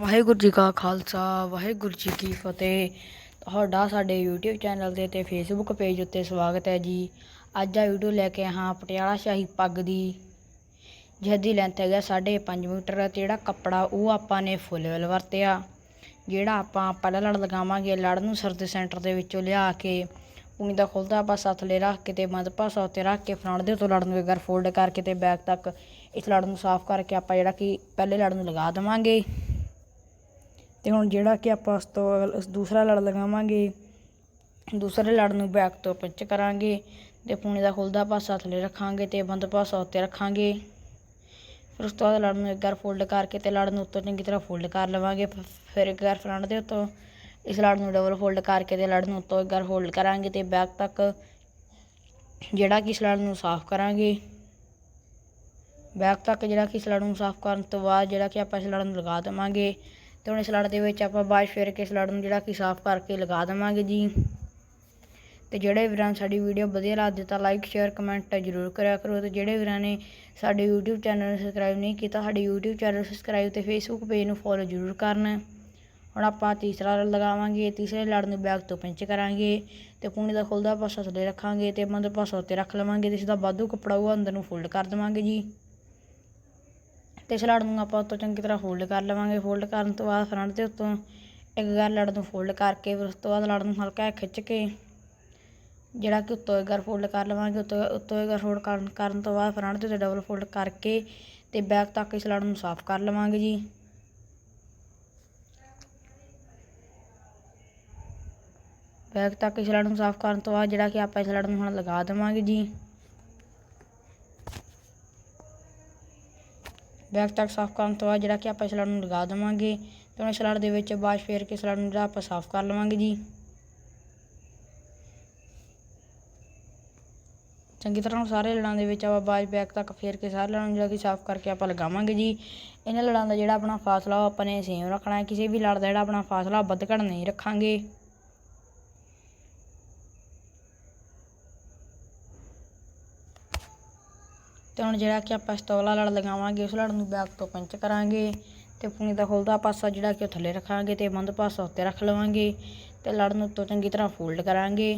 ਵਾਹਿਗੁਰੂ ਜੀ ਕਾ ਖਾਲਸਾ, ਵਾਹਿਗੁਰੂ ਜੀ ਕੀ ਫਤਿਹ। ਤੁਹਾਡਾ ਸਾਡੇ YouTube ਚੈਨਲ ਤੇ ਤੇ Facebook ਪੇਜ ਉੱਤੇ ਸਵਾਗਤ ਹੈ ਜੀ। ਅੱਜ ਆ ਵੀਡੀਓ ਲੈ ਕੇ ਹਾਂ ਪਟਿਆਲਾ ਸ਼ਾਹੀ ਪੱਗ ਦੀ। ਜਿਹਦੀ ਲੈਂਥ ਹੈਗਾ 5.5 ਮੀਟਰ ਤੇ ਜਿਹੜਾ ਕੱਪੜਾ ਉਹ ਆਪਾਂ ਨੇ ਫੁੱਲ ਵਲ ਵਰਤਿਆ। ਜਿਹੜਾ ਆਪਾਂ ਪਹਿਲਾਂ ਲੜ ਲਗਾਵਾਂਗੇ, ਲੜ ਨੂੰ ਸਰਦੇ ਸੈਂਟਰ ਦੇ ਵਿੱਚੋਂ ਲਿਆ ਕੇ ਪੂਣੀ ਦਾ ਖੁੱਲਦਾ ਪਾਸਾ ਥੱਲੇ ਰੱਖ ਕੇ ਤੇ ਮੱਧ ਪਾਸਾ ਉੱਤੇ ਰੱਖ ਕੇ ਫਰੰਟ ਦੇ ਉੱਤੋਂ ਲੜ ਨੂੰ ਇੱਕ ਫੋਲਡ ਕਰਕੇ ਤੇ ਬੈਕ ਤੱਕ ਇਸ ਲੜ ਨੂੰ ਸਾਫ਼ ਕਰਕੇ ਆਪਾਂ ਜਿਹੜਾ ਕਿ ਪਹਿਲੇ ਲੜ ਨੂੰ ਲਗਾ ਦੇਵਾਂਗੇ। ਤੇ ਹੁਣ ਜਿਹੜਾ ਕਿ ਆਪਾਂ ਉਸ ਤੋਂ ਦੂਸਰਾ ਲੜ ਲਗਾਵਾਂਗੇ, ਦੂਸਰੇ ਲੜ ਨੂੰ ਬੈਕ ਤੋਂ ਪਿੱਚ ਕਰਾਂਗੇ ਤੇ ਪੂਣੀ ਦਾ ਖੁੱਲਦਾ ਪਾਸਾ ਥੱਲੇ ਰੱਖਾਂਗੇ ਤੇ ਬੰਦ ਪਾਸਾ ਉੱਤੇ ਰੱਖਾਂਗੇ। ਫਿਰ ਉਸ ਤੋਂ ਬਾਅਦ ਲੜ ਨੂੰ ਇੱਕ ਵਾਰ ਫੋਲਡ ਕਰਕੇ ਤੇ ਲੜ ਨੂੰ ਉੱਤੋਂ ਚੰਗੀ ਤਰ੍ਹਾਂ ਫੋਲਡ ਕਰ ਲਵਾਂਗੇ। ਫਿਰ ਇੱਕ ਵਾਰ ਫਰੰਟ ਦੇ ਉੱਤੋਂ ਇਸ ਲੜ ਨੂੰ ਡਬਲ ਫੋਲਡ ਕਰਕੇ ਤੇ ਲੜ ਨੂੰ ਉੱਤੋਂ ਇੱਕ ਵਾਰ ਫੋਲਡ ਕਰਾਂਗੇ ਤੇ ਬੈਕ ਤੱਕ ਜਿਹੜਾ ਕਿ ਇਸ ਲੜ ਨੂੰ ਸਾਫ਼ ਕਰਾਂਗੇ। ਬੈਕ ਤੱਕ ਜਿਹੜਾ ਕਿ ਇਸ ਲੜ ਨੂੰ ਸਾਫ਼ ਕਰਨ ਤੋਂ ਬਾਅਦ ਜਿਹੜਾ ਕਿ ਆਪਾਂ ਇਸ ਲੜ ਨੂੰ ਲਗਾ ਦੇਵਾਂਗੇ। ਤੇ ਹੁਣ ਇਸ ਲੜ ਦੇ ਵਿੱਚ ਆਪਾਂ ਬਾਅਦ ਫੇਰ ਕੇ ਇਸ ਲੜ ਨੂੰ ਜਿਹੜਾ ਕਿ ਸਾਫ਼ ਕਰਕੇ ਲਗਾ ਦੇਵਾਂਗੇ ਜੀ। ਤੇ ਜਿਹੜੇ ਵੀਰਾਂ ਨੂੰ ਸਾਡੀ ਵੀਡੀਓ ਵਧੀਆ ਲੱਗਦੀ ਤਾਂ ਲਾਈਕ ਸ਼ੇਅਰ ਕਮੈਂਟ ਜ਼ਰੂਰ ਕਰਿਆ ਕਰੋ ਤੇ ਜਿਹੜੇ ਵੀਰਾਂ ਨੇ ਸਾਡੇ YouTube ਚੈਨਲ ਨੂੰ ਸਬਸਕ੍ਰਾਈਬ ਨਹੀਂ ਕੀਤਾ, ਸਾਡੇ YouTube ਚੈਨਲ ਸਬਸਕ੍ਰਾਈਬ ਤੇ Facebook ਪੇਜ ਨੂੰ ਫੋਲੋ ਜ਼ਰੂਰ ਕਰਨ। ਹੁਣ ਆਪਾਂ ਤੀਸਰਾ ਲੜ ਲਗਾਵਾਂਗੇ, ਤੀਸਰੇ ਲੜ ਨੂੰ ਬੈਕ ਤੋਂ ਪਿੰਚ ਕਰਾਂਗੇ ਤੇ ਪੂਣੀ ਦਾ ਖੁੱਲਦਾ ਪਾਸਾ ਥੱਲੇ ਰੱਖਾਂਗੇ ਤੇ ਬੰਦ ਪਾਸਾ ਉੱਤੇ ਰੱਖ ਲਵਾਂਗੇ ਤੇ ਇਸ ਦਾ ਵਾਧੂ ਕੱਪੜਾ ਉਹ ਅੰਦਰ ਨੂੰ ਫੋਲਡ ਕਰ ਦੇਵਾਂਗੇ ਜੀ। ਤੇ ਸਲਾੜ ਨੂੰ ਆਪਾਂ ਉੱਤੋਂ ਚੰਗੀ ਤਰ੍ਹਾਂ ਫੋਲਡ ਕਰ ਲਵਾਂਗੇ। ਫੋਲਡ ਕਰਨ ਤੋਂ ਬਾਅਦ ਫਰੰਟ ਦੇ ਉੱਤੋਂ ਇੱਕ ਗੱਲ ਲੜ ਨੂੰ ਫੋਲਡ ਕਰਕੇ ਫਿਰ ਉਸ ਤੋਂ ਬਾਅਦ ਲੜ ਨੂੰ ਹਲਕਾ ਖਿੱਚ ਕੇ ਜਿਹੜਾ ਕਿ ਉੱਤੋਂ ਇੱਕ ਵਾਰ ਫੋਲਡ ਕਰ ਲਵਾਂਗੇ। ਉੱਤੋਂ ਉੱਤੋਂ ਇੱਕ ਵਾਰ ਫੋਲਡ ਕਰਨ ਕਰਨ ਤੋਂ ਬਾਅਦ ਫਰੰਟ ਦੇ ਉੱਤੇ ਡਬਲ ਫੋਲਡ ਕਰਕੇ ਤੇ ਬੈਕ ਤੱਕ ਇਸ ਲੜ ਨੂੰ ਸਾਫ਼ ਕਰ ਲਵਾਂਗੇ ਜੀ। ਬੈਕ ਤੱਕ ਇਸ ਲੜ ਨੂੰ ਸਾਫ਼ ਕਰਨ ਤੋਂ ਬਾਅਦ ਜਿਹੜਾ ਕਿ ਆਪਾਂ ਇਸ ਲੜ ਨੂੰ ਹੁਣ ਲਗਾ ਦੇਵਾਂਗੇ ਜੀ। ਬੈਕ ਤੱਕ ਸਾਫ਼ ਕਰਨ ਤੋਂ ਬਾਅਦ ਜਿਹੜਾ ਕਿ ਆਪਾਂ ਇਸ ਨੂੰ ਲਗਾ ਦੇਵਾਂਗੇ ਤੇ ਹੁਣ ਇਸ ਦੇ ਵਿੱਚ ਬਾਅਦ ਫੇਰ ਕੇ ਇਸ ਨੂੰ ਜਿਹੜਾ ਆਪਾਂ ਸਾਫ਼ ਕਰ ਲਵਾਂਗੇ ਜੀ। ਚੰਗੀ ਤਰ੍ਹਾਂ ਸਾਰੇ ਲੜਾਂ ਦੇ ਵਿੱਚ ਆਪਾਂ ਬਾਜ ਬੈਕ ਤੱਕ ਫੇਰ ਕੇ ਸਾਰੇ ਲੜਾਂ ਨੂੰ ਜਿਹੜਾ ਕਿ ਸਾਫ਼ ਕਰਕੇ ਆਪਾਂ ਲਗਾਵਾਂਗੇ ਜੀ। ਇਹਨਾਂ ਲੜਾਂ ਦਾ ਜਿਹੜਾ ਆਪਣਾ ਫਾਸਲਾ ਉਹ ਆਪਾਂ ਨੇ ਸੇਮ ਰੱਖਣਾ ਹੈ। ਕਿਸੇ ਵੀ ਲੜ ਦਾ ਜਿਹੜਾ ਆਪਣਾ ਫਾਸਲਾ ਵੱਧ ਘੱਟ ਨਹੀਂ ਰੱਖਾਂਗੇ। ਤੇ ਹੁਣ ਜਿਹੜਾ ਕਿ ਆਪਾਂ ਸਟੋਲਾ ਲੜ ਲਗਾਵਾਂਗੇ, ਉਸ ਲੜ ਨੂੰ ਬੈਕ ਤੋਂ ਪੰਚ ਕਰਾਂਗੇ ਤੇ ਪੂਣੀ ਦਾ ਖੁੱਲਦਾ ਪਾਸਾ ਜਿਹੜਾ ਕਿ ਉਹ ਥੱਲੇ ਰੱਖਾਂਗੇ ਤੇ ਬੰਦ ਪਾਸਾ ਉੱਤੇ ਰੱਖ ਲਵਾਂਗੇ ਤੇ ਲੜ ਨੂੰ ਉੱਤੋਂ ਚੰਗੀ ਤਰ੍ਹਾਂ ਫੋਲਡ ਕਰਾਂਗੇ।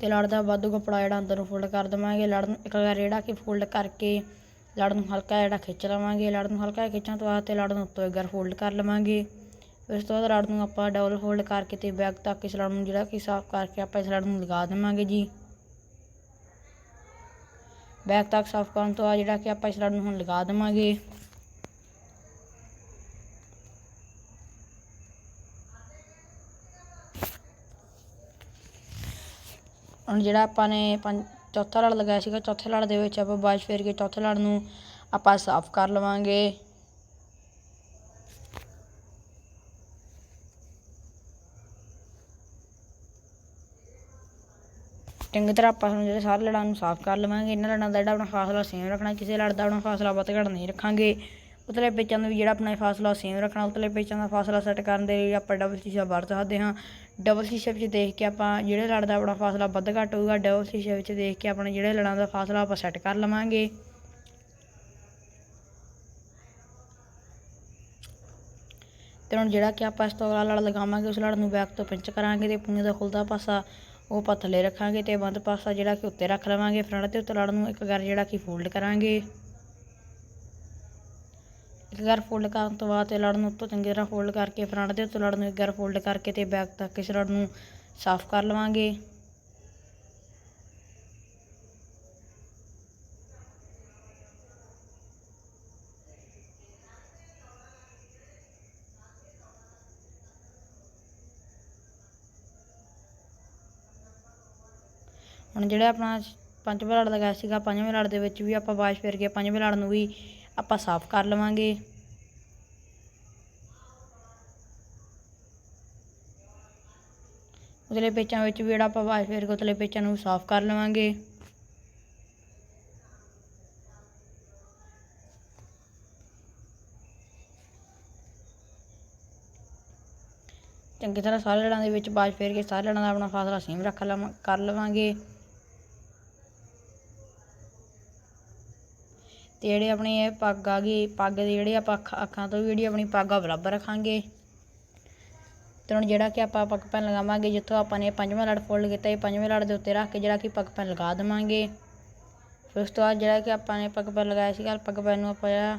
ਤੇ ਲੜ ਦਾ ਵਾਧੂ ਕੱਪੜਾ ਜਿਹੜਾ ਅੰਦਰ ਨੂੰ ਫੋਲਡ ਕਰ ਦੇਵਾਂਗੇ, ਲੜ ਨੂੰ ਇੱਕ ਵਾਰ ਜਿਹੜਾ ਕਿ ਫੋਲਡ ਕਰਕੇ ਲੜ ਨੂੰ ਹਲਕਾ ਜਿਹੜਾ ਖਿੱਚ ਲਵਾਂਗੇ, ਲੜ ਨੂੰ ਹਲਕਾ ਖਿੱਚਣ ਤੋਂ ਬਾਅਦ ਤੇ ਲੜ ਨੂੰ ਉੱਤੋਂ ਇੱਕ ਵਾਰ ਫੋਲਡ ਕਰ ਲਵਾਂਗੇ। ਫਿਰ ਉਸ ਤੋਂ ਬਾਅਦ ਲੜ ਨੂੰ ਆਪਾਂ ਡਬਲ ਫੋਲਡ ਕਰਕੇ ਤੇ ਬੈਕ ਤੱਕ ਇਸ ਲੜ ਨੂੰ ਜਿਹੜਾ ਕਿ ਸਾਫ਼ ਕਰਕੇ ਆਪਾਂ ਇਸ ਲੜ ਨੂੰ ਲਗਾ ਦੇਵਾਂਗੇ ਜੀ। ਬੈਕ ਤੱਕ ਸਾਫ਼ ਕਰਨ ਤੋਂ ਬਾਅਦ ਜਿਹੜਾ ਕਿ ਆਪਾਂ ਇਸ ਲੜ ਨੂੰ ਹੁਣ ਲਗਾ ਦੇਵਾਂਗੇ। ਹੁਣ ਜਿਹੜਾ ਆਪਾਂ ਨੇ ਪੰਜ, ਚੌਥਾ ਲੜ ਲਗਾਇਆ ਸੀਗਾ, ਚੌਥੇ ਲੜ ਦੇ ਵਿੱਚ ਆਪਾਂ ਬਾਜ ਫੇਰ ਕੇ ਚੌਥੇ ਲੜ ਨੂੰ ਆਪਾਂ ਸਾਫ਼ ਕਰ ਲਵਾਂਗੇ। ਚੰਗੀ ਤਰ੍ਹਾਂ ਆਪਾਂ ਹੁਣ ਜਿਹੜੇ ਸਾਰੇ ਲੜਾਂ ਨੂੰ ਸਾਫ਼ ਕਰ ਲਵਾਂਗੇ। ਇਹਨਾਂ ਲੜਾਂ ਦਾ ਜਿਹੜਾ ਆਪਣਾ ਫਾਸਲਾ ਸੇਮ ਰੱਖਣਾ, ਕਿਸੇ ਲੜ ਦਾ ਆਪਣਾ ਫਾਸਲਾ ਵੱਧ ਘੱਟ ਨਹੀਂ ਰੱਖਾਂਗੇ। ਉਤਲੇ ਪੇਚਾਂ ਦਾ ਵੀ ਜਿਹੜਾ ਆਪਣਾ ਫਾਸਲਾ ਸੇਮ ਰੱਖਣਾ, ਉਤਲੇ ਪੇਚਾਂ ਦਾ ਫਾਸਲਾ ਸੈੱਟ ਕਰਨ ਦੇ ਲਈ ਆਪਾਂ ਡਬਲ ਸ਼ੀਸ਼ਾ ਵਰਤ ਸਕਦੇ ਹਾਂ। ਡਬਲ ਸ਼ੀਸ਼ੇ ਵਿੱਚ ਦੇਖ ਕੇ ਆਪਾਂ ਜਿਹੜੇ ਲੜ ਦਾ ਆਪਣਾ ਫਾਸਲਾ ਵੱਧ ਘੱਟ ਹੋਊਗਾ ਡਬਲ ਸ਼ੀਸ਼ੇ ਵਿੱਚ ਦੇਖ ਕੇ ਆਪਣੇ ਜਿਹੜੇ ਲੜਾਂ ਦਾ ਫਾਸਲਾ ਆਪਾਂ ਸੈੱਟ ਕਰ ਲਵਾਂਗੇ। ਤੇ ਹੁਣ ਜਿਹੜਾ ਕਿ ਆਪਾਂ ਇਸ ਤੋਂ ਅਗਲਾ ਲੜ ਲਗਾਵਾਂਗੇ, ਉਸ ਲੜ ਨੂੰ ਬੈਕ ਤੋਂ ਪਿੰਚ ਕਰਾਂਗੇ ਤੇ ਪੂਣੇ ਦਾ ਖੁੱਲਦਾ ਪਾਸਾ ਉਹ ਆਪਾਂ ਥੱਲੇ ਰੱਖਾਂਗੇ ਤੇ ਬੰਦ ਪਾਸਾ ਜਿਹੜਾ ਕਿ ਉੱਤੇ ਰੱਖ ਲਵਾਂਗੇ ਫਰੰਟ ਤੇ ਉੱਤੇ ਲੜ ਨੂੰ। ਇੱਕ ਵਾਰ ਜਿਹੜਾ ਕਿ ਫੋਲਡ ਕਰਾਂਗੇ। ਇੱਕ ਵਾਰ ਫੋਲਡ ਕਰਨ ਤੋਂ ਬਾਅਦ ਤੇ ਲੜ ਨੂੰ ਉੱਤੋਂ ਚੰਗੀ ਤਰ੍ਹਾਂ ਫੋਲਡ ਕਰਕੇ ਫਰੰਟ ਦੇ ਉੱਤੇ ਲੜ ਨੂੰ ਇੱਕ ਗਰ ਫੋਲਡ ਕਰਕੇ ਤੇ ਬੈਕ ਤੱਕ ਇਸ ਲੜ ਨੂੰ ਸਾਫ਼ ਕਰ ਲਵਾਂਗੇ। ਹੁਣ ਜਿਹੜਾ ਆਪਣਾ ਪੰਜਵਾਂ ਲੜ ਲਗਾਇਆ ਸੀਗਾ, ਪੰਜਵੇਂ ਲੜ ਦੇ ਵਿੱਚ ਵੀ ਆਪਾਂ ਵਾਸ਼ ਫੇਰ ਕੇ ਪੰਜਵੇਂ ਲੜ ਨੂੰ ਵੀ ਆਪਾਂ ਸਾਫ਼ ਕਰ ਲਵਾਂਗੇ। ਉਤਲੇ ਪੇਚਾਂ ਵਿੱਚ ਵੀ ਜਿਹੜਾ ਆਪਾਂ ਬਾਜ ਫੇਰ ਕੇ ਉਤਲੇ ਪੇਚਾਂ ਨੂੰ ਸਾਫ਼ ਕਰ ਲਵਾਂਗੇ। ਚੰਗੀ ਤਰ੍ਹਾਂ ਸਾਰੇ ਲੜਾਂ ਦੇ ਵਿੱਚ ਬਾਜ ਫੇਰ ਕੇ ਸਾਰੇ ਲੜਾਂ ਦਾ ਆਪਣਾ ਫਾਸਲਾ ਸੇਮ ਰੱਖ ਲਵਾਂ, ਕਰ ਲਵਾਂਗੇ। ਤੇ ਜਿਹੜੇ ਆਪਣੀ ਇਹ ਪੱਗ ਆ ਗਈ ਪੱਗ ਦੇ ਜਿਹੜੇ ਆਪਾਂ ਅੱਖਾਂ ਅੱਖਾਂ ਤੋਂ ਵੀ ਜਿਹੜੀ ਆਪਣੀ ਪੱਗ ਆ ਬਰਾਬਰ ਰੱਖਾਂਗੇ। ਤੇ ਹੁਣ ਜਿਹੜਾ ਕਿ ਆਪਾਂ ਪੱਗ ਪੈਨ ਲਗਾਵਾਂਗੇ, ਜਿੱਥੋਂ ਆਪਾਂ ਨੇ ਪੰਜਵਾਂ ਲੜ ਫੋਲਡ ਕੀਤਾ, ਇਹ ਪੰਜਵੇਂ ਲੜ ਦੇ ਉੱਤੇ ਰੱਖ ਕੇ ਜਿਹੜਾ ਕਿ ਪੱਗ ਪੈਨ ਲਗਾ ਦੇਵਾਂਗੇ। ਫਿਰ ਉਸ ਤੋਂ ਬਾਅਦ ਜਿਹੜਾ ਕਿ ਆਪਾਂ ਨੇ ਪੱਗ ਪੈਨ ਲਗਾਇਆ ਸੀਗਾ, ਪੱਗ ਪੈਨ ਨੂੰ ਆਪਾਂ ਜਿਹੜਾ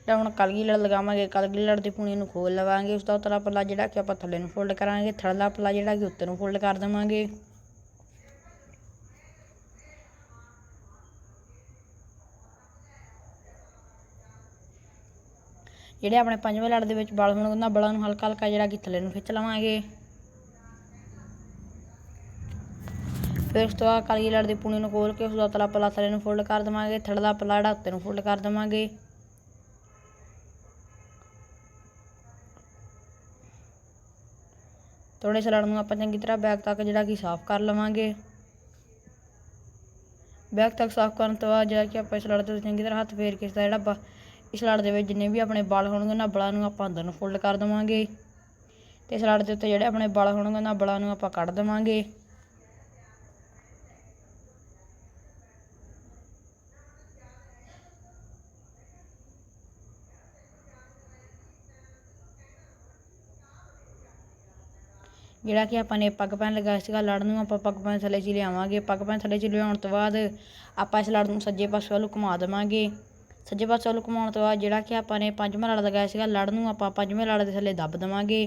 ਜਿਹੜਾ ਹੁਣ ਕਲਗੀ ਲੜ ਲਗਾਵਾਂਗੇ, ਕਲਗੀ ਲੜ ਦੀ ਪੂਣੀ ਨੂੰ ਖੋਲ ਲਵਾਂਗੇ। ਉਸ ਤੋਂ ਉਤਲਾ ਪੱਲਾ ਜਿਹੜਾ ਕਿ ਆਪਾਂ ਥੱਲੇ ਨੂੰ ਫੋਲਡ ਕਰਾਂਗੇ, ਥੱਲਾ ਪੱਲਾ ਜਿਹੜਾ ਕਿ ਉੱਤੇ ਨੂੰ ਫੋਲਡ ਕਰ ਦੇਵਾਂਗੇ। ਜਿਹੜੇ ਆਪਣੇ ਪੰਜਵੇਂ ਲੜ ਦੇ ਵਿੱਚ ਬਲ ਹੋਣਗੇ ਉਹਨਾਂ ਬਲਾਂ ਨੂੰ ਹਲਕਾ ਹਲਕਾ ਜਿਹੜਾ ਕਿ ਥੱਲੇ ਨੂੰ ਖਿੱਚ ਲਵਾਂਗੇ। ਫਿਰ ਉਸ ਤੋਂ ਬਾਅਦ ਕਾਲੀ ਲੜ ਦੀ ਪੂਣੀ ਨੂੰ ਖੋਲ ਕੇ ਉਸ ਦਾ ਤਲਾ ਪੱਲਾ ਥੱਲੇ ਨੂੰ ਫੋਲਡ ਕਰ ਦੇਵਾਂਗੇ ਥੱਲੜਾ ਪੱਲਾ ਜਿਹੜਾ ਉੱਤੇ ਨੂੰ ਫੋਲਡ ਕਰ ਦੇਵਾਂਗੇ। ਥੋੜੇ ਸਲੜ ਨੂੰ ਆਪਾਂ ਚੰਗੀ ਤਰ੍ਹਾਂ ਬੈਗ ਤੱਕ ਜਿਹੜਾ ਕਿ ਸਾਫ਼ ਕਰ ਲਵਾਂਗੇ। ਬੈਗ ਤੱਕ ਸਾਫ਼ ਕਰਨ ਤੋਂ ਬਾਅਦ ਜਿਹੜਾ ਕਿ ਆਪਾਂ ਇਸ ਲੜ ਦੇ ਚੰਗੀ ਤਰ੍ਹਾਂ ਹੱਥ ਫੇਰ ਕੇ ਇਸ ਦਾ ਜਿਹੜਾ ਬ- ਇਸ ਲੜ ਦੇ ਵਿੱਚ ਜਿੰਨੇ ਵੀ ਆਪਣੇ ਬਲ ਹੋਣਗੇ, ਉਹਨਾਂ ਬਲਾਂ ਨੂੰ ਆਪਾਂ ਅੰਦਰ ਨੂੰ ਫੋਲਡ ਕਰ ਦੇਵਾਂਗੇ। ਤੇ ਇਸ ਦੇ ਉੱਤੇ ਜਿਹੜੇ ਆਪਣੇ ਬਲ ਹੋਣਗੇ, ਉਹਨਾਂ ਬਲਾਂ ਨੂੰ ਆਪਾਂ ਕੱਢ ਦੇਵਾਂਗੇ। ਜਿਹੜਾ ਕਿ ਆਪਾਂ ਨੇ ਪੱਗ ਪੈਨ ਲਗਾਇਆ ਸੀਗਾ ਲੜ ਨੂੰ ਆਪਾਂ ਪੱਗ ਪੈਨ ਥੱਲੇ 'ਚ ਲਿਆਵਾਂਗੇ। ਪੱਗ ਪੈਨ ਥੱਲੇ 'ਚ ਲਿਆਉਣ ਤੋਂ ਬਾਅਦ ਆਪਾਂ ਇਸ ਲੜ ਨੂੰ ਸੱਜੇ ਪਾਸੇ ਵੱਲ ਘੁਮਾ ਦੇਵਾਂਗੇ। ਸੱਜੇ ਪਾਸੇ ਵੱਲ ਘੁਮਾਉਣ ਤੋਂ ਬਾਅਦ ਜਿਹੜਾ ਕਿ ਆਪਾਂ ਨੇ ਪੰਜਵਾਂ ਲੜ ਲਗਾਇਆ ਸੀਗਾ, ਲੜ ਨੂੰ ਆਪਾਂ ਪੰਜਵੇਂ ਲੜ ਦੇ ਥੱਲੇ ਦੱਬ ਦੇਵਾਂਗੇ।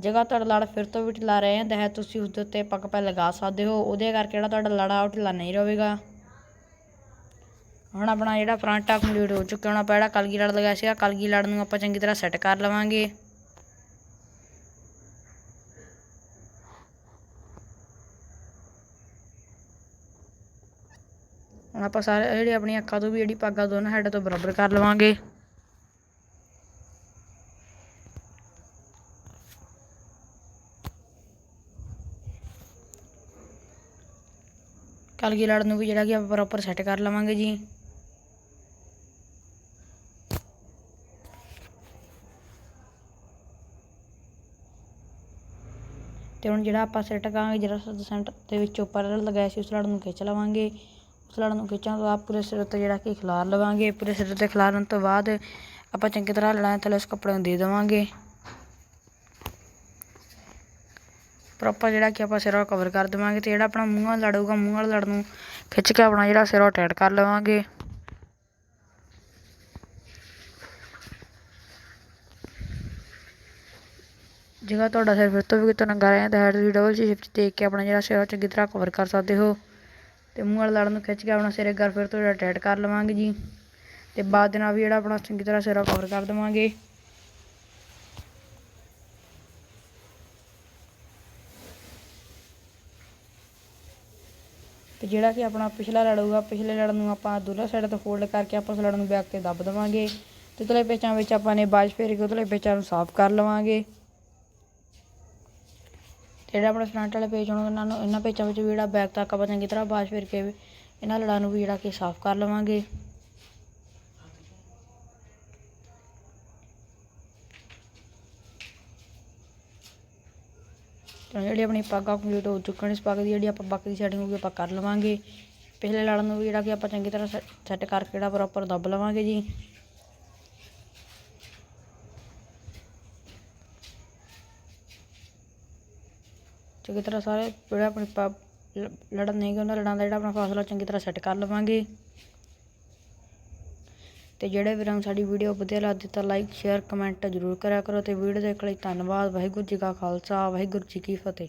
ਜਗ੍ਹਾ ਤੁਹਾਡਾ ਲੜ ਫਿਰ ਤੋਂ ਵੀ ਢਿੱਲਾ ਰਹਿ ਜਾਂਦਾ ਹੈ ਤੁਸੀਂ ਉਸ ਦੇ ਉੱਤੇ ਪੱਗ ਪੈ ਲਗਾ ਸਕਦੇ ਹੋ। ਉਹਦੇ ਕਰਕੇ ਜਿਹੜਾ ਤੁਹਾਡਾ ਲੜਾ ਉਹ ਢਿੱਲਾ ਨਹੀਂ ਰਹੇਗਾ। ਹੁਣ ਆਪਣਾ ਜਿਹੜਾ ਫਰੰਟ ਆ ਕੰਪਲੀਟ ਹੋ ਚੁੱਕਿਆ ਹੁਣ ਆਪਾਂ ਜਿਹੜਾ ਕਲਗੀ ਲੜ ਲਗਾਇਆ ਸੀਗਾ। ਕਲਗੀ ਲੜ ਨੂੰ ਆਪਾਂ ਚੰਗੀ ਤਰ੍ਹਾਂ ਸੈੱਟ ਕਰ ਲਵਾਂਗੇ। ਹੁਣ ਆਪਾਂ ਸਾਰੇ ਜਿਹੜੀ ਆਪਣੀ ਅੱਖਾਂ ਤੋਂ ਵੀ ਜਿਹੜੀ ਪੱਗਾਂ ਆ, ਦੋਨੋਂ ਹੈਡ ਤੋਂ ਬਰਾਬਰ ਕਰ ਲਵਾਂਗੇ। ਕਲਗੀ ਲੜ ਨੂੰ ਵੀ ਜਿਹੜਾ ਕਿ ਆਪਾਂ ਪ੍ਰੋਪਰ ਸੈੱਟ ਕਰ ਲਵਾਂਗੇ ਜੀ। ਤੇ ਹੁਣ ਜਿਹੜਾ ਆਪਾਂ ਸੈੱਟ ਕਰਾਂਗੇ, ਜਿਹੜਾ ਸੈਂਟਰ ਦੇ ਵਿੱਚ ਉੱਪਰ ਲਗਾਇਆ ਸੀ, ਉਸ ਲੜ ਨੂੰ ਖਿੱਚ ਲਵਾਂਗੇ। ਉਸ ਨੂੰ ਖਿੱਚਣ ਤੋਂ ਬਾਅਦ ਪੂਰੇ ਸਿਰ ਉੱਤੇ ਜਿਹੜਾ ਕਿ ਖਿਲਾਰ ਲਵਾਂਗੇ। ਪੂਰੇ ਸਿਰ ਉੱਤੇ ਖਿਲਾਰਨ ਤੋਂ ਬਾਅਦ ਆਪਾਂ ਚੰਗੀ ਤਰ੍ਹਾਂ ਲੜਾਂ ਥੱਲੇ ਉਸ ਕੱਪੜੇ ਨੂੰ ਦੇ ਦੇਵਾਂਗੇ। ਪ੍ਰੋਪਰ ਜਿਹੜਾ ਕਿ ਆਪਾਂ ਸਿਰ ਕਵਰ ਕਰ ਦੇਵਾਂਗੇ ਤੇ ਜਿਹੜਾ ਆਪਣਾ ਮੂੰਹ ਵਾਲਾ ਲੜ ਹੋਊਗਾ ਮੂੰਹ ਵਾਲਾ ਲੜ ਨੂੰ ਖਿੱਚ ਕੇ ਆਪਣਾ ਜਿਹੜਾ ਸਿਰਾ ਟਾਈਟ ਕਰ ਲਵਾਂਗੇ। ਜੇਕਰ ਤੁਹਾਡਾ ਸਿਰ ਫਿਰ ਤੋਂ ਵੀ ਕਿਤੋਂ ਨੰਗਾ ਰਿਹਾ ਤਾਂ ਹੈਡ ਦੀ ਡਬਲ ਸ਼ਿਫਟ ਦੇਖ ਕੇ ਆਪਣਾ ਜਿਹੜਾ ਸਿਰ ਉਹ ਚੰਗੀ ਤਰ੍ਹਾਂ ਕਵਰ ਕਰ ਸਕਦੇ ਹੋ। ਤੇ ਮੂੰਹ ਵਾਲਾ ਲੜ ਨੂੰ ਖਿੱਚ ਕੇ ਆਪਣਾ ਸਿਰੇ ਗਰ ਫਿਰ ਤੋਂ ਜਿਹੜਾ ਟਾਈਟ ਕਰ ਲਵਾਂਗੇ ਜੀ। ਤੇ ਬਾਅਦ ਦੇ ਨਾਲ ਵੀ ਜਿਹੜਾ ਆਪਣਾ ਚੰਗੀ ਤਰ੍ਹਾਂ ਸਿਰਾ ਕਵਰ ਕਰ ਦੇਵਾਂਗੇ। ਤੇ ਜਿਹੜਾ ਕਿ ਆਪਣਾ ਪਿਛਲਾ ਲੜ ਹੋਊਗਾ, ਪਿਛਲੇ ਲੜ ਨੂੰ ਆਪਾਂ ਦੋਨਾਂ ਸਾਈਡ ਤੋਂ ਫੋਲਡ ਕਰਕੇ ਆਪਾਂ ਉਸ ਲੜ ਨੂੰ ਬੈਕ ਤੇ ਦੱਬ ਦੇਵਾਂਗੇ। ਤੇ ਉਤਲੇ ਪੇਚਾਂ ਵਿੱਚ ਆਪਾਂ ਨੇ ਬਾਜ ਫੇਰ ਕੇ ਉਤਲੇ ਪੇਚਾਂ ਨੂੰ ਸਾਫ਼ ਕਰ ਲਵਾਂਗੇ। ਜਿਹੜਾ ਆਪਣਾ ਫਰੰਟ ਵਾਲੇ ਪੇਜ ਹੋਣਗੇ ਇਹਨਾਂ ਨੂੰ ਇਹਨਾਂ ਪੇਜਾਂ ਵਿੱਚ ਵੀ ਜਿਹੜਾ ਬੈਕ ਤੱਕ ਆਪਾਂ ਚੰਗੀ ਤਰ੍ਹਾਂ ਬਾਜ ਫਿਰ ਕੇ ਇਹਨਾਂ ਲੜਾਂ ਨੂੰ ਵੀ ਜਿਹੜਾ ਕਿ ਸਾਫ਼ ਕਰ ਲਵਾਂਗੇ। ਤੇ ਜਿਹੜੀ ਆਪਣੀ ਪੱਗ ਆ ਕੰਪਲੀਟ ਹੋ ਚੁੱਕਣ, ਇਸ ਪੱਗ ਦੀ ਜਿਹੜੀ ਆਪਾਂ ਬਾਕੀ ਦੀ ਸੈਟਿੰਗ ਹੋਊਗੀ ਆਪਾਂ ਕਰ ਲਵਾਂਗੇ। ਪਿਛਲੇ ਲੜਨ ਨੂੰ ਵੀ ਜਿਹੜਾ ਕਿ ਆਪਾਂ ਚੰਗੀ ਤਰ੍ਹਾਂ ਸੈੱਟ ਕਰਕੇ ਜਿਹੜਾ ਪ੍ਰੋਪਰ ਦੱਬ ਲਵਾਂਗੇ ਜੀ। ਚੰਗੀ ਤਰ੍ਹਾਂ ਸਾਰੇ ਜਿਹੜੇ ਆਪਣੇ ਪ ਲੜਨ ਨਹੀਂ ਗਏ, ਉਹਨਾਂ ਲੜਾਂ ਦਾ ਜਿਹੜਾ ਆਪਣਾ ਫਾਸਲਾ ਚੰਗੀ ਤਰ੍ਹਾਂ ਸੈੱਟ ਕਰ ਲਵਾਂਗੇ। ਤੇ ਜਿਹੜੇ ਵੀਰਾਂ ਨੂੰ ਸਾਡੀ ਵੀਡੀਓ ਵਧੀਆ ਲੱਗਦੀ ਤਾਂ ਲਾਈਕ ਸ਼ੇਅਰ ਕਮੈਂਟ ਜ਼ਰੂਰ ਕਰਿਆ ਕਰੋ ਤੇ ਵੀਡੀਓ ਦੇਖਣ ਲਈ ਧੰਨਵਾਦ। ਵਾਹਿਗੁਰੂ ਜੀ ਕਾ ਖਾਲਸਾ, ਵਾਹਿਗੁਰੂ ਜੀ ਕੀ ਫਤਿਹ।